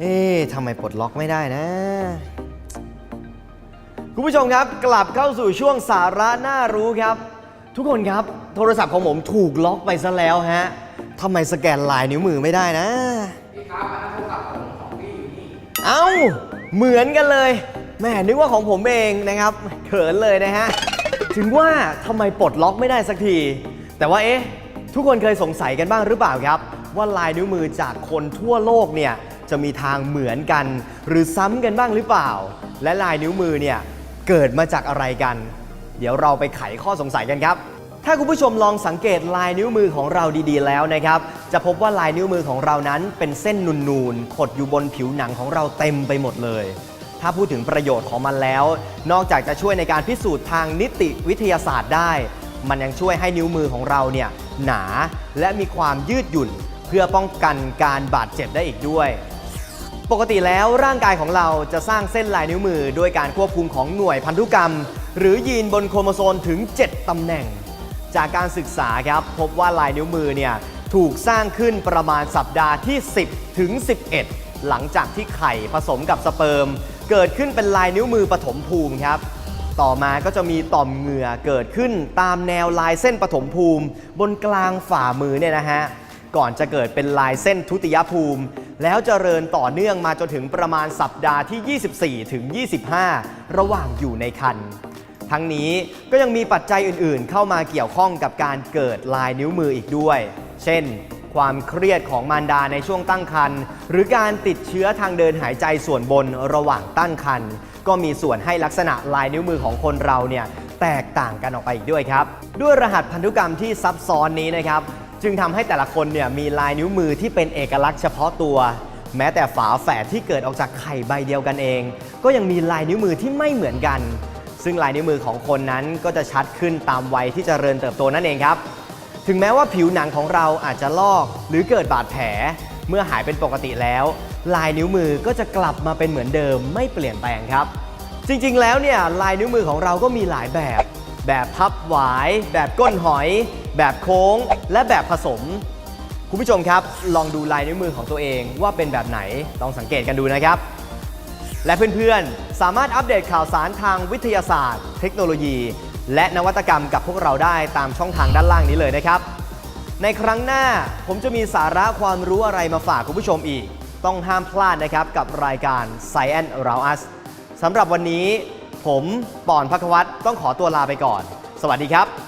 มปลดล็อกไม่ได้นะ คุณผู้ชมครับ กลับเข้าสู่ช่วงสาระน่ารู้ครับ ทุกคนครับ โทรศัพท์ของผมถูกล็อกไปซะแล้วฮะทำไมสแกนลายนิ้วมือไม่ได้นะพี่ครับอันนั้นโทรศัพท์ผมของพี่อยู่นี่ เอ้า เหมือนกันเลยแม่นึกว่าของผมเองนะครับเขินเลยนะฮะ ถึงว่าทำไมปลดล็อกไม่ได้สักที แต่ว่าเอ๊ะ ทุกคนเคยสงสัยกันบ้างหรือเปล่าครับ ว่าลายนิ้วมือจากคนทั่วโลกเนี่ย จะมีทางเหมือนกัน หรือซ้ำกันบ้างหรือเปล่า และลายนิ้วมือเนี่ยเกิดมาจากอะไรกัน เดี๋ยวเราไปไขข้อสงสัยกันครับ ถ้าคุณผู้ชมลองสังเกตลายนิ้วมือของเราดีๆ แล้วนะครับ จะพบว่าลายนิ้วมือของเรานั้นเป็นเส้นนูนๆขดอยู่บนผิวหนังของเราเต็มไปหมดเลยถ้าพูดถึงประโยชน์ของมันแล้ว นอกจากจะช่วยในการพิสูจน์ทางนิติวิทยาศาสตร์ได้ มันยังช่วยให้นิ้วมือของเราเนี่ยหนาและมีความยืดหยุ่น เพื่อป้องกันการบาดเจ็บได้อีกด้วย ปกติแล้วร่างกายของเราจะสร้างเส้นลายนิ้วมือด้วยการควบคุมของหน่วยพันธุกรรม หรือยีนบนโครโมโซมถึง 7 ตำแหน่ง จากการศึกษาครับพบว่าลายนิ้วมือเนี่ยถูกสร้างขึ้นประมาณสัปดาห์ที่ 10 ถึง 11 หลังจากที่ไข่ผสมกับสเปิร์ม เกิดขึ้นเป็นลายนิ้วมือปฐมภูมิครับต่อมาก็จะมีต่อมเหงื่อเกิดขึ้นตามแนวลายเส้นปฐมภูมิ บนกลางฝ่ามือเนี่ยนะฮะก่อนจะเกิดเป็นลายเส้นทุติยภูมิ แล้วเจริญต่อเนื่องมาจนถึงประมาณสัปดาห์ที่ 24 ถึง 25 ระหว่างอยู่ในครรภ์ทั้งนี้ก็ยังมีปัจจัยอื่นๆ เข้ามาเกี่ยวข้องกับการเกิดลายนิ้วมืออีกด้วย เช่น ความเครียดของมารดาในช่วงตั้งครรภ์หรือการติดเชื้อทางเดินหายใจส่วนบนระหว่างตั้งครรภ์ก็มีส่วนให้ลักษณะลายนิ้วมือของคนเราเนี่ยแตกต่างกันออกไปอีกด้วยครับ ด้วยรหัสพันธุกรรมที่ซับซ้อนนี้นะครับ จึงทำให้แต่ละคนเนี่ยมีลายนิ้วมือที่เป็นเอกลักษณ์เฉพาะตัว แม้แต่ฝาแฝดที่เกิดออกจากไข่ใบเดียวกันเอง ก็ยังมีลายนิ้วมือที่ไม่เหมือนกัน ซึ่งลายนิ้วมือของคนนั้นก็จะชัดขึ้นตามวัยที่จเจริญเติบโตนั่นเองครับ ถึงแม้ว่าผิวหนังของเราอาจจะลอกหรือเกิดบาดแผล เมื่อหายเป็นปกติแล้ว ลายนิ้วมือก็จะกลับมาเป็นเหมือนเดิมไม่เปลี่ยนแปลงครับ จริงๆ แล้วเนี่ยลายนิ้วมือของเราก็มีหลายแบบ แบบพับหวาย แบบก้นหอย แบบโค้งและแบบผสม คุณผู้ชมครับ ลองดูลายนิ้วมือของตัวเองว่าเป็นแบบไหนลองสังเกตกันดูนะครับ และเพื่อนๆ สามารถอัปเดตข่าวสารทางวิทยาศาสตร์ เทคโนโลยี และนวัตกรรมกับพวกเราได้ตามช่องทางด้านล่างนี้เลยนะครับ ในครั้งหน้าผมจะมีสาระความรู้อะไรมาฝากคุณผู้ชมอีก ต้องห้ามพลาดนะครับกับรายการ Science Round Us สำหรับวันนี้ ผมปอนพักวัตต้องขอตัวลาไปก่อน สวัสดีครับ